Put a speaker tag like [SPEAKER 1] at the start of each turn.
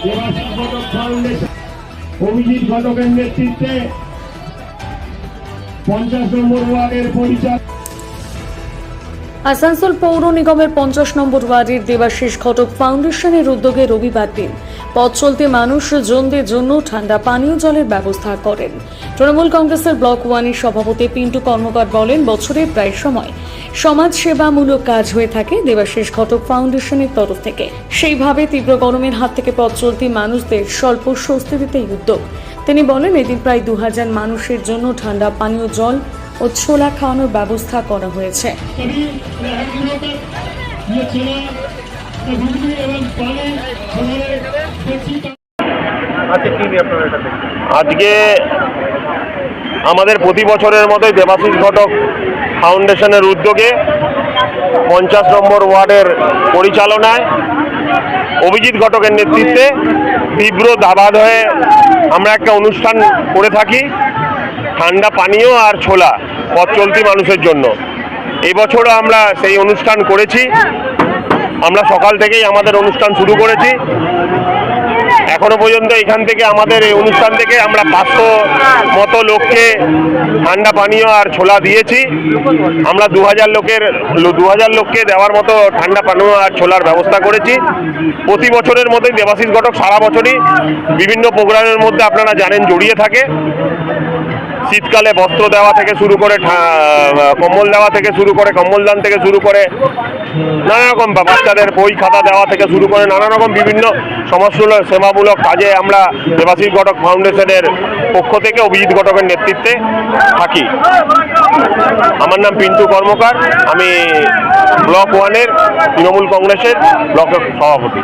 [SPEAKER 1] Foundation Abhijit ঘটকের নেতৃত্বে পঞ্চাশ নম্বর ওয়ার্ডের পরিচালক
[SPEAKER 2] আসানসোল পৌর নিগমের পঞ্চাশ নম্বর ওয়ার্ডের দেবাশিস ঘটক ফাউন্ডেশনের উদ্যোগে রবিবার দিন পথ চলতে মানুষ জনদের জন্য ঠান্ডা পানীয় জলের ব্যবস্থা করেন। তৃণমূল কংগ্রেসের ব্লক ওয়ানের সভাপতি পিন্টু কর্মকার বলেন, বছরের প্রায় সময় সমাজ সেবামূলক কাজ হয়ে থাকে দেবাশিস ঘটক ফাউন্ডেশনের তরফ থেকে। সেইভাবে তীব্র গরমের হাত থেকে পথ চলতি মানুষদের স্বল্প স্বস্তি দিতে উদ্যোগ। তিনি বলেন, এদিন প্রায় দু হাজার মানুষের জন্য ঠান্ডা পানীয় জল ও ছোলা খাওয়ানোর ব্যবস্থা করা হয়েছে।
[SPEAKER 3] আজকে
[SPEAKER 4] আমাদের প্রতি বছরের মতোই দেবাশিস ঘটক ফাউন্ডেশনের উদ্যোগে পঞ্চাশ নম্বর ওয়ার্ডের পরিচালনায় অভিজিৎ ঘটকের নেতৃত্বে তীব্র দাবাদ হয়ে আমরা একটা অনুষ্ঠান করে থাকি। ঠান্ডা পানীয় আর ছোলা, পথ চলতি মানুষের জন্য। এবছরও আমরা সেই অনুষ্ঠান করেছি। আমরা সকাল থেকেই আমাদের অনুষ্ঠান শুরু করেছি। এখনও পর্যন্ত এখান থেকে আমাদের এই অনুষ্ঠান থেকে আমরা পাঁচশো মতো লোককে ঠান্ডা পানীয় আর ছোলা দিয়েছি। আমরা দু হাজার লোকের দু হাজার লোককে দেওয়ার মতো ঠান্ডা পানীয় আর ছোলার ব্যবস্থা করেছি। প্রতি বছরের মতোই দেবাশিস ঘটক সারা বছরই বিভিন্ন প্রোগ্রামের মধ্যে আপনারা জানেন জড়িয়ে থাকে। শীতকালে বস্ত্র দেওয়া থেকে শুরু করে কম্বল দেওয়া থেকে শুরু করে কম্বল দান থেকে শুরু করে নানা রকম বাচ্চাদের বই খাতা দেওয়া থেকে শুরু করে নানা রকম বিভিন্ন সমাজমূলক সেবামূলক কাজে আমরা দেবাশিস ঘটক ফাউন্ডেশনের পক্ষ থেকে অভিজিৎ ঘটকের নেতৃত্বে থাকি। আমার নাম পিন্টু কর্মকার, আমি ব্লক ওয়ানের তৃণমূল কংগ্রেসের ব্লক সভাপতি।